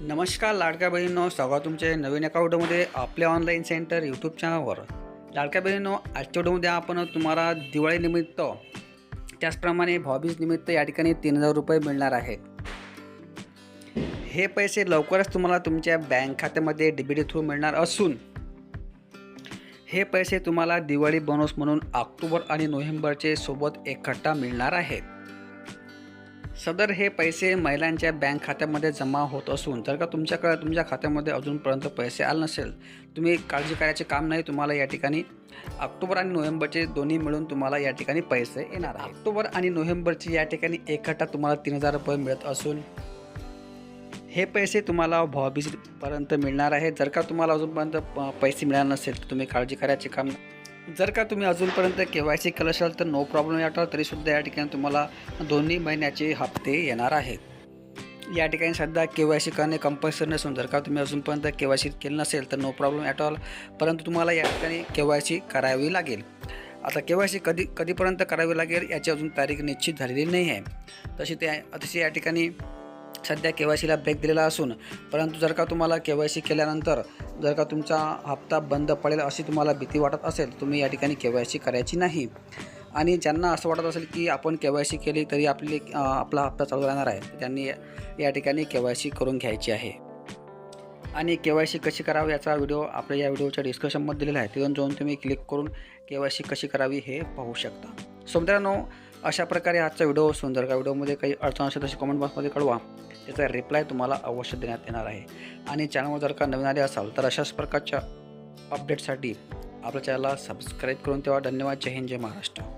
नमस्कार लाडक्या बहिणींनो स्वागत तुमचे नवीन एका व्हिडिओमध्ये आपल्या ऑनलाईन सेंटर यूट्यूब चॅनलवर लाडक्या बहिणींनो आजच्या व्हिडिओमध्ये आपण तुम्हाला दिवाळीनिमित्त त्याचप्रमाणे भाऊबीज निमित्त या ठिकाणी तीन हजार रुपये मिळणार आहेत हे पैसे लवकरच तुम्हाला तुमच्या बँक खात्यामध्ये डीबीडी थ्रू मिळणार असून हे पैसे तुम्हाला दिवाळी बोनस म्हणून ऑक्टोबर आणि नोव्हेंबरचे सोबत एकट्ठा मिळणार आहेत. सदर हे पैसे महिलांच्या बँक खात्यामध्ये जमा होत असून जर का तुमच्याकडे तुमच्या खात्यामध्ये अजूनपर्यंत पैसे आले नसेल तुम्ही काळजी करायचे काम नाही तुम्हाला या ठिकाणी ऑक्टोबर आणि नोव्हेंबरचे दोन्ही मिळून तुम्हाला या ठिकाणी पैसे येणार आहे ऑक्टोबर आणि नोव्हेंबरचे या ठिकाणी एकट्ठा तुम्हाला तीन हजार रुपये मिळत असून हे पैसे तुम्हाला भाऊबीजपर्यंत मिळणार आहे जर का तुम्हाला अजूनपर्यंत प- पैसे मिळाले नसेल तर तुम्ही काळजी करायचे काम जर का तुम्ही अजूनपर्यंत के वाय सी केलं असाल तर नो प्रॉब्लेम या तरीसुद्धा या ठिकाणी तुम्हाला दोन्ही महिन्याचे हप्ते येणार आहेत. या ठिकाणी सध्या के वाय सी करणे कंपल्सरी नसून जर का तुम्ही अजूनपर्यंत के वाय सी केलं नसेल तर नो प्रॉब्लेम ॲट ऑल परंतु तुम्हाला या ठिकाणी के वाय सी करावी लागेल. आता के वाय सी कधी कधीपर्यंत करावी लागेल याची अजून तारीख निश्चित झालेली नाही आहे. तशी त्या तशी या ठिकाणी सध्या के वाय सीला ब्रेक दिलेला असून परंतु जर का तुम्हाला के वाय सी केल्यानंतर जर का तुमचा हप्ता बंद पडेल अशी तुम्हाला भीती वाटत असेल तुम्ही या ठिकाणी के वाय सी करायची नाही. आणि ज्यांना असं वाटत असेल की आपण के वाय सी केली तरी आपली आपला हप्ता चालू राहणार आहे त्यांनी या- या ठिकाणी के वाय सी करून घ्यायची आहे. आणि के वाय सी कशी करावी याचा व्हिडिओ आपल्या या व्हिडिओच्या डिस्क्रिप्शनमध्ये दिलेला आहे तिथून जाऊन तुम्ही क्लिक करून के वाय सी कशी करावी हे पाहू शकता. सो मित्रांनो अशा प्रकारे आजचा व्हिडिओ जर का? व्हिडिओमध्ये काही अडचण असेल तशी कमेंट बॉक्समध्ये कळवा. त्याचा रिप्लाय तुम्हाला अवश्य देण्यात येणार आहे. आणि चॅनलवर जर का नवीन आले असाल तर अशाच प्रकारच्या अपडेटसाठी आपल्या चॅनलला सबस्क्राईब करून तेव्हा धन्यवाद. जय हिंद जय महाराष्ट्र.